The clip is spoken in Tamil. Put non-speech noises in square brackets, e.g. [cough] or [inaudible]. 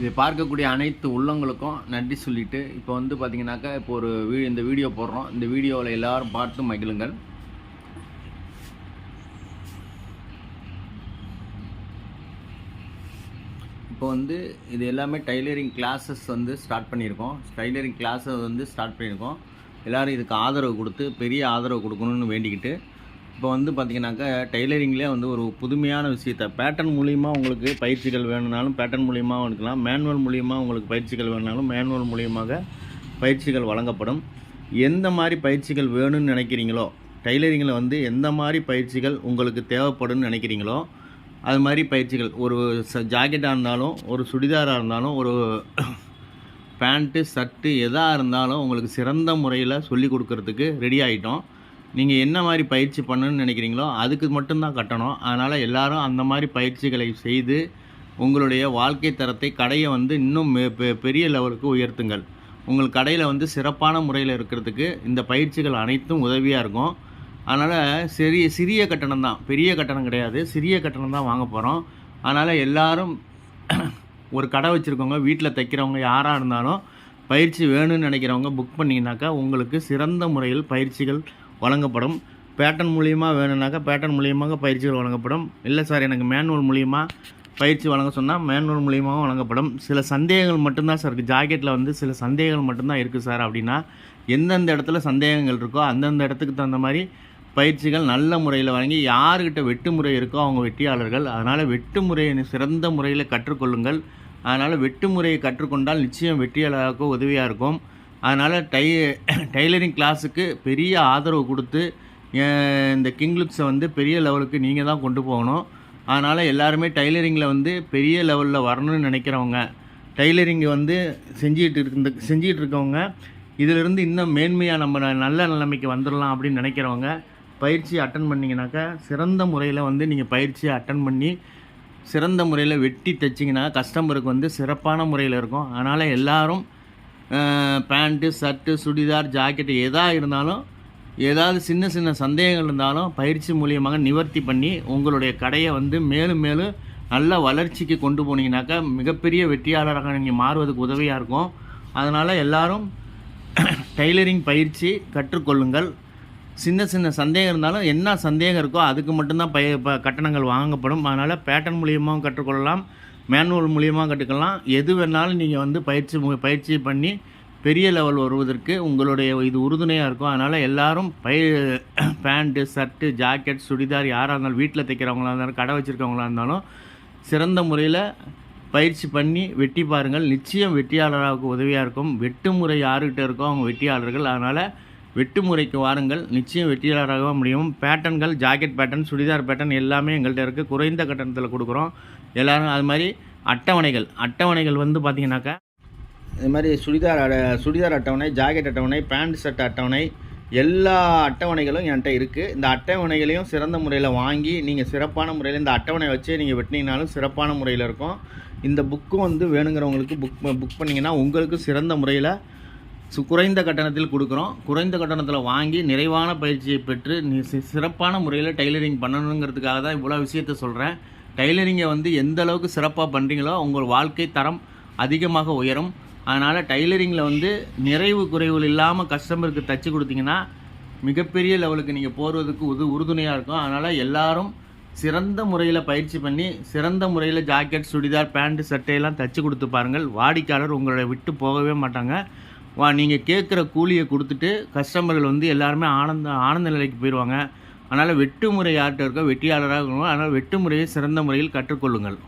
இதை பார்க்கக்கூடிய அனைத்து உள்ளங்களுக்கும் நன்றி சொல்லிட்டு இப்போ வந்து பார்த்தீங்கன்னாக்கா இப்போ ஒரு வீ இந்த வீடியோ போடுறோம். இந்த வீடியோவில் எல்லாரும் பார்த்து மகிழுங்கள். இப்போ வந்து இது எல்லாமே டைலரிங் கிளாஸஸ் வந்து ஸ்டார்ட் பண்ணியிருக்கோம். டைலரிங் கிளாஸஸ் வந்து ஸ்டார்ட் பண்ணியிருக்கோம். எல்லோரும் இதுக்கு ஆதரவு கொடுத்து பெரிய ஆதரவு கொடுக்கணும்னு வேண்டிக்கிட்டு இப்போ வந்து பார்த்திங்கனாக்கா டெய்லரிங்லேயே வந்து ஒரு புதுமையான விஷயத்த பேட்டர்ன் மூலிமா உங்களுக்கு பயிற்சிகள் வேணும்னாலும் பேட்டர்ன் மூலியமாக எடுக்கலாம் மேனுவல் மூலிமா உங்களுக்கு பயிற்சிகள் வேணுனாலும் மேனுவல் மூலியமாக பயிற்சிகள் வழங்கப்படும். எந்த மாதிரி பயிற்சிகள் வேணும்னு நினைக்கிறீங்களோ டைலரிங்கில் வந்து எந்த மாதிரி பயிற்சிகள் உங்களுக்கு தேவைப்படும்னு நினைக்கிறீங்களோ அது மாதிரி பயிற்சிகள். ஒரு ச ஜாக்கெட்டாக இருந்தாலும் ஒரு சுடிதாராக இருந்தாலும் ஒரு பேண்ட்டு ஷர்ட்டு எதாக இருந்தாலும் உங்களுக்கு சிறந்த முறையில் சொல்லி கொடுக்கறதுக்கு ரெடி ஆகிட்டோம் நீங்கள் என்ன மாதிரி பயிற்சி பண்ணணும்னு நினைக்கிறீங்களோ அதுக்கு மட்டும்தான் கட்டணும். அதனால் எல்லாரும் அந்த மாதிரி பயிற்சிகளை செய்து உங்களுடைய வாழ்க்கை தரத்தை கடையை வந்து இன்னும் பெ- பெரிய லெவலுக்கு உயர்த்துங்கள். உங்கள் கடையில் வந்து சிறப்பான முறையில் இருக்கிறதுக்கு இந்த பயிற்சிகள் அனைத்தும் உதவியாக இருக்கும். அதனால் சிறிய சிறிய கட்டணம் தான். பெரிய கட்டணம் கிடையாது. சிறிய கட்டணம் தான் வாங்க போகிறோம் அதனால் எல்லாரும் [clears throat] ஒரு கடை வச்சுருக்கவங்க வீட்டில் தைக்கிறவங்க யாராக இருந்தாலும் பயிற்சி வேணும்னு நினைக்கிறவங்க புக் பண்ணிங்கனாக்கா உங்களுக்கு சிறந்த முறையில் பயிற்சிகள் வழங்கப்படும். பேட்டன் மூலியமாக வேணும்னாக்கா பேட்டன் மூலியமாக பயிற்சிகள் வழங்கப்படும். இல்லை சார் எனக்கு மேனுவல் மூலியமாக பயிற்சி வழங்க சொன்னால் மேனுவல் மூலியமாகவும் வழங்கப்படும். சில சந்தேகங்கள் மட்டும்தான் சார் இருக்குது ஜாக்கெட்டில் வந்து சில சந்தேகங்கள் மட்டும்தான் இருக்குது சார் அப்படின்னா எந்தெந்த இடத்துல சந்தேகங்கள் இருக்கோ அந்தந்த இடத்துக்கு தகுந்த மாதிரி பயிற்சிகள் நல்ல முறையில் வழங்கி யாருக்கிட்ட வெட்டு முறை இருக்கோ அவங்க வெற்றியாளர்கள் அதனால் வெட்டு முறையை சிறந்த முறையில் கற்றுக்கொள்ளுங்கள். அதனால் வெட்டு முறையை கற்றுக்கொண்டால் நிச்சயம் வெற்றியாளராக உதவியாக இருக்கும். அதனால் டை டைலரிங் கிளாஸுக்கு பெரிய ஆதரவு கொடுத்து இந்த கிங்லுக்ஸை வந்து பெரிய லெவலுக்கு நீங்கள் தான் கொண்டு போகணும். அதனால் எல்லாருமே டைலரிங்கில் வந்து பெரிய லெவலில் வரணும்னு நினைக்கிறவங்க டைலரிங் வந்து செஞ்சிகிட்டு இருந்த செஞ்சிகிட்டு இருக்கவங்க இதிலிருந்து இன்னும் மேன்மையாக நம்ம நல்ல நிலைமைக்கு வந்துடலாம் அப்படின்னு நினைக்கிறவங்க பயிற்சி அட்டன் பண்ணிங்கனாக்கா சிறந்த முறையில் வந்து நீங்கள் பயிற்சியை அட்டன் பண்ணி சிறந்த முறையில் வெட்டி தைச்சிங்கன்னா கஸ்டமருக்கு வந்து சிறப்பான முறையில் இருக்கும். அதனால் எல்லாரும் பேண்ட்டு ஷர்ட்டு சுடிதார் ஜாக்கெட்டு எதாக இருந்தாலும் ஏதாவது சின்ன சின்ன சந்தேகங்கள் இருந்தாலும் பயிற்சி மூலியமாக நிவர்த்தி பண்ணி உங்களுடைய கடையை வந்து மேலும் மேலும் நல்ல வளர்ச்சிக்கு கொண்டு போனீங்கனாக்கா மிகப்பெரிய வெற்றியாளராக நீங்கள் மாறுவதுக்கு உதவியாக இருக்கும். அதனால் எல்லாரும் டெய்லரிங் பயிற்சி கற்றுக்கொள்ளுங்கள். சின்ன சின்ன சந்தேகம் இருந்தாலும் என்ன சந்தேகம் இருக்கோ அதுக்கு மட்டும்தான் பய கட்டணங்கள் வாங்கப்படும். அதனால் பேட்டர்ன் மூலியமாகவும் கற்றுக்கொள்ளலாம். மேனுவல் மூலியமாக கற்றுக்கலாம் எது வேணாலும் நீங்கள் வந்து பயிற்சி மு- பயிற்சி பண்ணி பெரிய லெவல் வருவதற்கு உங்களுடைய இது உறுதுணையாக இருக்கும். அதனால் எல்லாரும் பய பேண்ட்டு ஷர்ட்டு ஜாக்கெட் சுடிதார் யாராக இருந்தாலும் வீட்டில் தைக்கிறவங்களாக இருந்தாலும் கடை வச்சுருக்கவங்களா இருந்தாலும் சிறந்த முறையில் பயிற்சி பண்ணி வெட்டி பாருங்கள். நிச்சயம் வெற்றியாளராக உதவியாக இருக்கும். வெட்டு முறை யாருக்கிட்ட இருக்கோ அவங்க வெற்றியாளர்கள் அதனால் வெட்டு முறைக்கு வாருங்கள். நிச்சயம் வெற்றியாளராக முடியும். பேட்டன்கள் ஜாக்கெட் பேட்டர்ன் சுடிதார் பேட்டர்ன் எல்லாமே எங்கள்கிட்ட இருக்குது குறைந்த கட்டணத்தில் கொடுக்குறோம். எல்லோரும் அது மாதிரி அட்டவணைகள் அட்டவணைகள் வந்து பார்த்தீங்கன்னாக்கா இது மாதிரி சுடிதார் சுடிதார் அட்டவணை ஜாக்கெட் அட்டவணை பேண்ட் ஷர்ட் அட்டவணை எல்லா அட்டவணைகளும் என்கிட்ட இருக்குது இந்த அட்டவணைகளையும் சிறந்த முறையில் வாங்கி நீங்கள் சிறப்பான முறையில் இந்த அட்டவணை வச்சு நீங்கள் வெட்டினீங்கனாலும் சிறப்பான முறையில் இருக்கும். இந்த புக்கும் வந்து வேணுங்கிறவங்களுக்கு புக் புக் பண்ணிங்கன்னா உங்களுக்கு சிறந்த முறையில் சு குறைந்த கட்டணத்தில் கொடுக்குறோம். குறைந்த கட்டணத்தில் வாங்கி நிறைவான பயிற்சியை பெற்று நீ சிறப்பான முறையில் டைலரிங் பண்ணணுங்கிறதுக்காக தான் இவ்வளோ விஷயத்த சொல்கிறேன் டைலரிங்கை வந்து எந்த அளவுக்கு சிறப்பாக பண்ணுறீங்களோ உங்கள் வாழ்க்கை தரம் அதிகமாக உயரும். அதனால் டைலரிங்கில் வந்து நிறைவு குறைவுகள் இல்லாமல் கஸ்டமருக்கு தச்சு கொடுத்தீங்கன்னா மிகப்பெரிய லெவலுக்கு நீங்கள் போகிறதுக்கு உது உறுதுணையாக இருக்கும். அதனால் எல்லாரும் சிறந்த முறையில் பயிற்சி பண்ணி சிறந்த முறையில் ஜாக்கெட் சுடிதார் பேண்ட்டு சட்டையெல்லாம் தச்சு கொடுத்து பாருங்கள். வாடிக்கையாளர் உங்களை விட்டு போகவே மாட்டாங்க. வா நீங்கள் கேட்குற கூலியை கொடுத்துட்டு கஸ்டமர்கள் வந்து எல்லாருமே ஆனந்த ஆனந்த நிலைக்கு போயிடுவாங்க அதனால் வெட்டு முறை யார்கிட்ட இருக்கோ வெற்றியாளராக இருக்கணும். அதனால் வெட்டு முறையை சிறந்த முறையில் கற்றுக்கொள்ளுங்கள்.